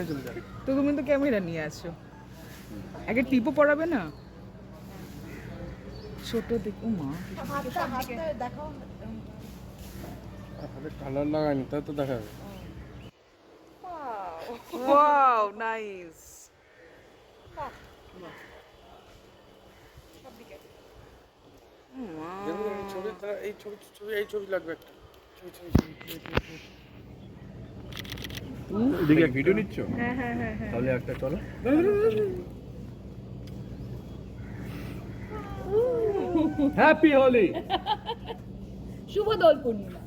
ওখানে চলে যাবে। তো তুমি তো ক্যামেরা নিয়ে আসো আগে টিপও পড়াবে না? ছোট দেখো মা হাতে কালার লাগায়নি তা তো দেখাবে ওয়াও নাইস এই ছবি এই ছবি ছবি এই ছবি লাগবে একটা। ছবি ছবি ছবি। এদিকে ভিডিও নিচ্ছ? হ্যাঁ হ্যাঁ হ্যাঁ হ্যাঁ। তাহলে একটা চলো। হ্যাপি হোলি শুভ দোল পূর্ণিমা।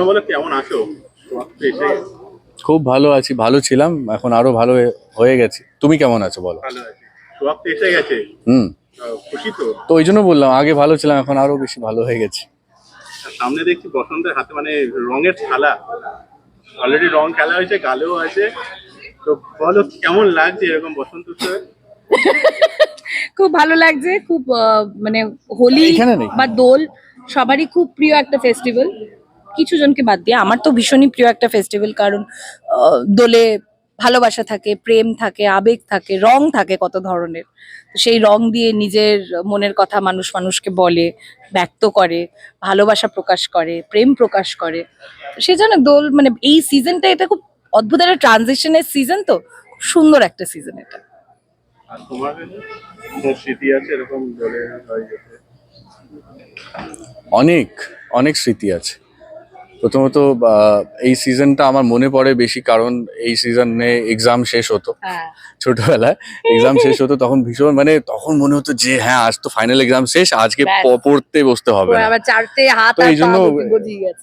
বলো কেমন আছো? খুব ভালো আছি ভালো ছিলাম এখন আরও ভালো হয়ে- গেছি। তুমি কেমন আছো বলো? এসে গেছে। হুম। খুশি তো? তো ওই জন্য বললাম আগে ভালো ছিলাম এখন আরও বেশি ভালো হয়ে গেছি। সামনে দেখছি বসন্তের হাতে মানে রঙের থালা অলরেডি রং খেলা হয়েছে গালেও আছে। তো বলো কেমন লাগছে এরকম বসন্ত উৎসবে? খুব ভালো লাগছে খুব আহ, মানে হোলি বা দোল সবারই খুব প্রিয় একটা ফেস্টিভ্যাল কিছু জনকে বাদ দিয়ে আমার তো ভীষণই প্রিয় একটা ফেস্টিভ্যাল কারণ আহ, দোলে ভালোবাসা থাকে প্রেম থাকে আবেগ থাকে রং থাকে কত ধরনের। তো সেই রং দিয়ে নিজের মনের কথা মানুষ মানুষকে বলে ব্যক্ত করে ভালোবাসা প্রকাশ করে প্রেম প্রকাশ করে। তো সেই জন্য দোল মানে এই সিজনটা এটা খুব অদ্ভুত একটা ট্রানজিশনের সিজন তো। খুব সুন্দর একটা সিজন এটা। অনেক অনেক স্মৃতি আছে। প্রথমত এই সিজনটা আমার মনে পড়ে বেশি কারণ এই সিজনে এক্সাম শেষ হতো। হ্যাঁ। ছোটবেলায় এক্সাম শেষ হতো তখন ভীষণ মানে তখন মনে হতো যে হ্যাঁ আজ তো ফাইনাল এক্সাম শেষ আজকে প- পড়তে বসতে হবে তো এই জন্য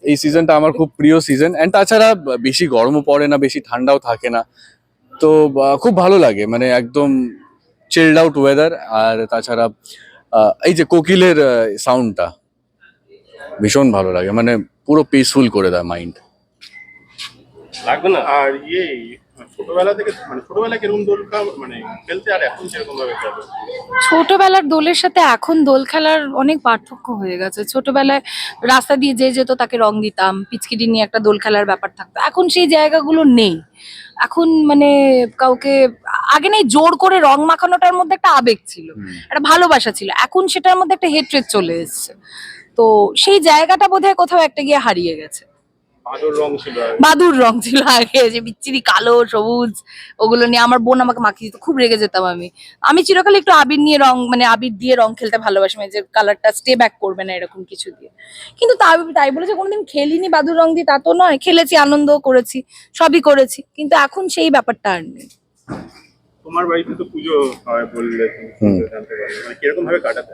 এই সিজনটা আমার খুব প্রিয় সিজন এন্ড তাছাড়া বেশি গরমও পড়ে না বেশি ঠান্ডাও থাকে না। তো খুব ভালো লাগে মানে একদম চিল্ড আউট ওয়েদার আর তাছাড়া এই যে কোকিলের সাউন্ডটা ভীষণ ভালো লাগে মানে পুরো পিসফুল করে দেয় মাইন্ড লাগবে না? আর ইয়ে ছোটবেলা থেকে মানে ছোটবেলা কীরকম দোল মানে খেলতে আর এখন কীরকম ভাবে খেলো? ছোটবেলার দোলের সাথে এখন দোল খেলার অনেক পার্থক্য হয়ে গেছে। ছোটবেলায় রাস্তা দিয়ে যে যেত তাকে রং দিতাম পিচকিটি নিয়ে একটা দোল খেলার ব্যাপার থাকতো। এখন সেই জায়গাগুলো নেই। এখন মানে কাউকে আগে নেই জোর করে রং মাখানোটার মধ্যে একটা আবেগ ছিল একটা ভালোবাসা ছিল। এখন সেটার মধ্যে একটা হেট্রেট চলে এসেছে। তো সেই জায়গাটা বোধহয় কোথাও একটা গিয়ে হারিয়ে গেছে। বাদর রং ছিল বাদুর রং ছিল আগে যে বিচ্ছিরি কালো সবুজ ওগুলো নিয়ে আমার বোন আমাকে মাখিয়ে দিত খুব রেগে যেতাম আমি। আমি চিরকাল একটু আবির নিয়ে রং মানে আবির দিয়ে রং খেলতে ভালোবাসি মানে যে কালারটা স্টে ব্যাক করবে না এরকম কিছু দিয়ে। কিন্তু তাই তাই বলে যে কোনোদিন খেলিনি বাদুর রং দিয়ে তা তো নয় খেলেছি আনন্দ করেছি সবই করেছি। কিন্তু এখন সেই ব্যাপারটা আর নেই। তোমার বাড়িতে তো পুজো হয় বললে মানে কীরকম ভাবে কাটাতে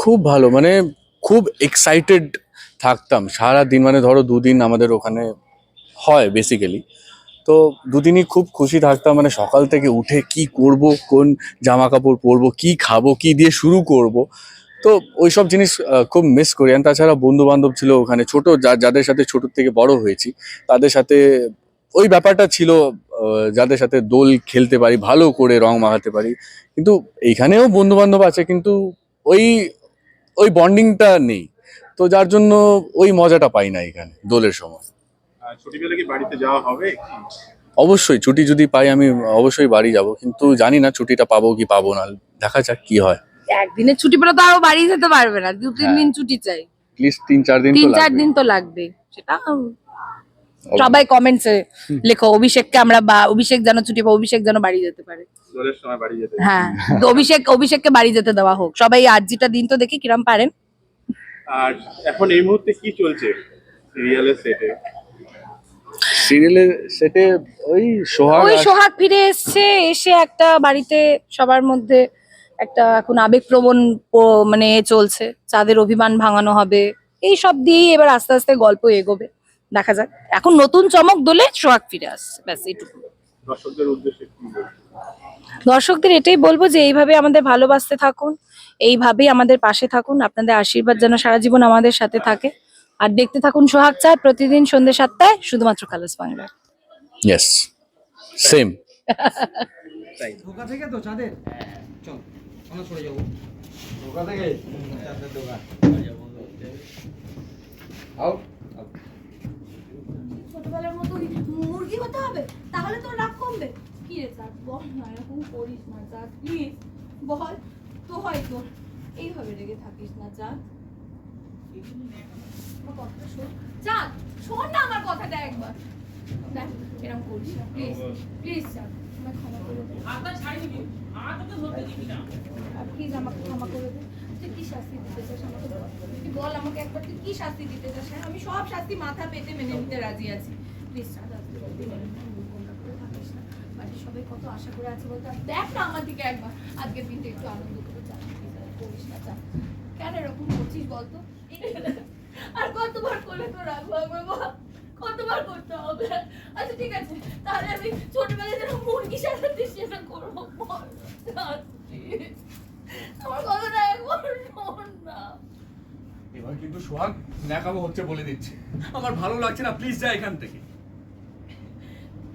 খুব ভালো মানে খুব এক্সাইটেড থাকতাম। সারা দিন মানে ধরো দুদিন আমাদের ওখানে হয় বেসিক্যালি তো দুদিনই খুব খুশি থাকতাম মানে সকাল থেকে উঠে কি করব, কোন জামা কাপড় পরবো, কি খাব, কি দিয়ে শুরু করব। তো ওইসব জিনিস খুব মিস করি। আর তাছাড়া বন্ধু বান্ধব ছিল ওখানে, ছোট যাদের সাথে ছোট থেকে বড় হয়েছি, তাদের সাথে ওই ব্যাপারটা ছিল যাদের সাথে দোল খেলতে পারি, ভালো করে রং মাখাতে পারি। কিন্তু এইখানেও বন্ধু বান্ধব আছে, কিন্তু ওই ওই বন্ডিংটা নেই। তো যার জন্য ওই মজাটা পাই না এখানে দোলের সময়। আর কি বাড়িতে যাওয়া হবে? অবশ্যই ছুটি যদি পাই আমি অবশ্যই বাড়ি যাব। কিন্তু জানি না ছুটিটা পাবো কি পাবো না দেখা যাক কি হয়। একদিনের ছুটি পেলে তো আরও বাড়ি যেতে পারবে না দু তিন হ্যাঁ। দিন ছুটি চাই। প্লিজ তিন চার দিন তো তিন চার দিন তো লাগবে সেটা সবাই কমেন্টসে লেখো অভিষেককে আমরা বা অভিষেক যেন ছুটি পাবো অভিষেক যেন বাড়ি যেতে পারে। দোলের সময় বাড়ি যেতে। হ্যাঁ তো অভিষেক অভিষেককে বাড়ি যেতে দেওয়া হোক। সবাই আর্জিটা দিন তো দেখি কিরম পারেন। আর এখন এই মুহূর্তে কি চলছে সিরিয়ালের সেটে সিরিয়ালের সেটে ওই সোহাগ ওই সোহাগ ফিরে এসছে এসে একটা বাড়িতে সবার মধ্যে একটা এখন আবেগপ্রবণ মানে চলছে। চাঁদের অভিমান ভাঙানো হবে। এই সব দিয়েই এবার আস্তে আস্তে গল্প এগোবে। দেখা যাক। এখন নতুন চমক দোলে সোহাগ ফিরে আসছে। ব্যাস এইটুকু। দর্শকদের এটাই বলব যে এইভাবে আমাদের ভালোবাসতে থাকুন এইভাবেই আমাদের পাশে থাকুন। আপনাদের আশীর্বাদ যেন সারা জীবন আমাদের সাথে থাকে। আর দেখতে থাকুন সোহাগ চাঁদ প্রতিদিন সন্ধ্যে সাতটায় শুধুমাত্র কালাস বাংলায় ইয়েস সেম ঢোকা থেকে তো চাঁদের? চল আমরা সরে যাব। ঢোকা থেকে? চাঁদের ঢোকা আউট ওই মুহূর্ত তাহলে তোর রাগ কমবে। কি রে চাঁদ? বল না এরকম করিস না চাঁদ প্লিজ বল তো হয় তোর। এইভাবে রেগে থাকিস না চাঁদ। চাঁদ শোন না আমার কথাটা একবার। দেখ এরকম করিস না প্লিজ প্লিজ চাঁদ আমায় ক্ষমা করে দে। প্লিজ আমাকে ক্ষমা করে দে। তুই কি শাস্তি দিতে চাস আমাকে বল আমাকে একবার তুই কি শাস্তি দিতে চাস? হ্যাঁ? আমি সব শাস্তি মাথা পেতে মেনে নিতে রাজি আছি। সবাই কত আশা করে আছে দেখ না আমার দিকে একবার। আজকের দিনটা একটু আনন্দ করিস না কেন এরকম করছিস আর কতবার করলে তো রাখব কতবার করতে হবে? আচ্ছা ঠিক আছে। তাহলে আমি ছোটবেলায় সেটা করব। এবার কিন্তু সোহাগ ন্যাকামো হচ্ছে বলে দিচ্ছি। আমার ভালো লাগছে না প্লিজ যা এখান থেকে কেন এরকম করছিস চাঁদ?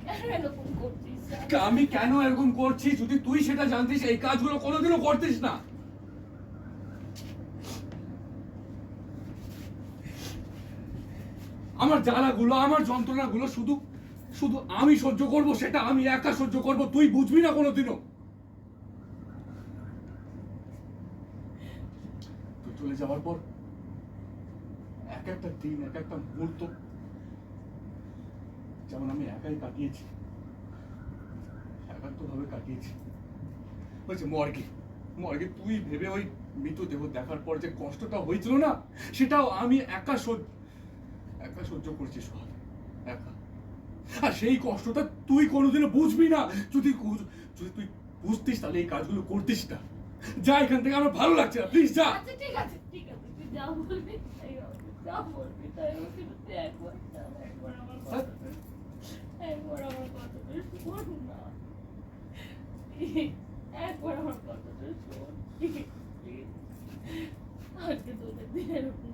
আমি কেন এরকম করছি? যদি তুই সেটা জানতিস, এই কাজগুলো কোনোদিনও করতিস না। আমার জ্বালাগুলো, আমার যন্ত্রণাগুলো শুধু শুধু আমি সহ্য করব, সেটা আমি একা সহ্য করব, তুই বুঝবি না কোনোদিনও। তুই চলে যাওয়ার পর এক একটা দিন, এক একটা মুহূর্ত যেমন আমি একাই কাটিয়েছি একান্তভাবে কাটিয়েছি। হয়েছে মর্গে মর্গে, তুই ভেবে ওই মৃতদেহ দেখার পর যে কষ্টটা হয়েছিল না, সেটাও আমি একা সহ্য একা সহ্য করছি সোহাগ একা। আর সেই কষ্টটা তুই কোনোদিনও বুঝবি না। যদি যদি তুই বুঝতিস, তাহলে এই কাজগুলো করতিস না। যা এখান থেকে আমার ভালো লাগছে না প্লিজ যা। আচ্ছা ঠিক আছে ঠিক আছে, তুই যা বলবি, তাই যা বলবি, তাই একবার আমার কথাটা একবার আমার কথাটা শোন না একবার আমার কথাটা শোন Please, please। আজকে তোদের দিন এরকম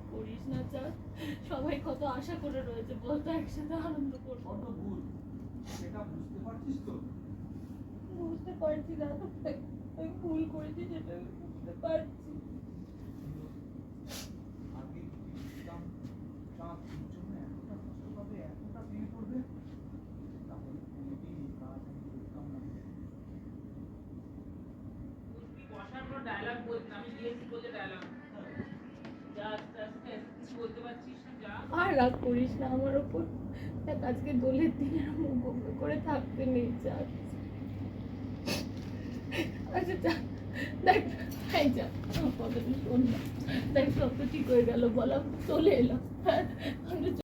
করিস সবাই কত আশা করে রয়েছে বলতো একসাথে আনন্দ করব। কত ভুল? সেটা বুঝতে পারছিস তো? বুঝতে পারছি না আমি ভুল করেছি সেটা আমি বুঝতে পারছি। বুঝতাম চাঁদ তোর জন্য এতটা কষ্ট পাবে এতটা ফিল করবে তাহলে কোনোদিন এই কাজ আমি করতাম না বসার পর ডায়লগ বলতে আমি দিয়েছি বলে ডায়লগ যা আস্তে আস্তে কিছু বলতে পারছিস না যা আর রাগ করিস না আমার ওপর দেখ, আজকে দোলের দিনে মুখ করে থাকতে নেই, যা। আচ্ছা দেখ, এই যা। কথাটা শোন না। দেখ সব তো ঠিক হয়ে গেল, বলা চলে এলাম।